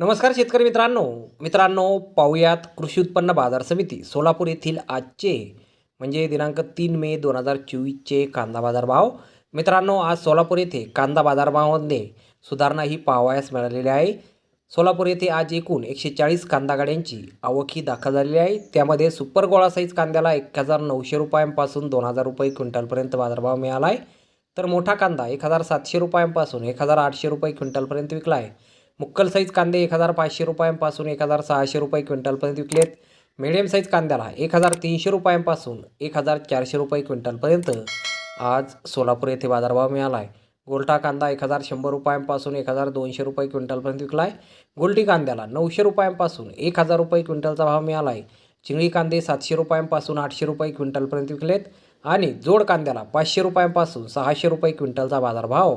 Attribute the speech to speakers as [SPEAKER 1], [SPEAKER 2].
[SPEAKER 1] नमस्कार शेतकरी मित्रांनो. मित्रांनो पाहुयात कृषी उत्पन्न बाजार समिती सोलापूर येथील आजचे म्हणजे दिनांक तीन मे दोन हजार चोवीसचे कांदा बाजारभाव. मित्रांनो आज सोलापूर येथे कांदा बाजारभावामध्ये सुधारणा ही पाहावयास मिळालेली आहे. सोलापूर येथे आज एकूण एकशे चाळीस कांदा गाड्यांची आवक ही दाखल झालेली आहे. त्यामध्ये सुपर गोळा साईज कांद्याला एक हजार नऊशे रुपयांपासून दोन हजार रुपये क्विंटलपर्यंत बाजारभाव मिळाला आहे. तर मोठा कांदा एक हजार सातशे रुपयांपासून एक हजार आठशे रुपये क्विंटलपर्यंत विकला आहे. मुक्कल साईज कांदे एक हजार पाचशे रुपयांपासून एक हजार सहाशे रुपये क्विंटलपर्यंत विकलेत. मिडियम साईज कांद्याला एक हजार तीनशे रुपयांपासून एक हजार चारशे रुपये क्विंटलपर्यंत आज सोलापूर येथे बाजारभाव मिळाला आहे गोलटा कांदा एक हजार शंभर रुपयांपासून एक हजार दोनशे रुपये क्विंटलपर्यंत विकला आहे गोलटी कांद्याला नऊशे रुपयांपासून एक हजार रुपये क्विंटलचा भाव मिळाला आहे चिंगळी कांदे सातशे रुपयांपासून आठशे रुपये क्विंटलपर्यंत विकलेत. आणि जोड कांद्याला पाचशे रुपयांपासून सहाशे रुपये क्विंटलचा बाजारभाव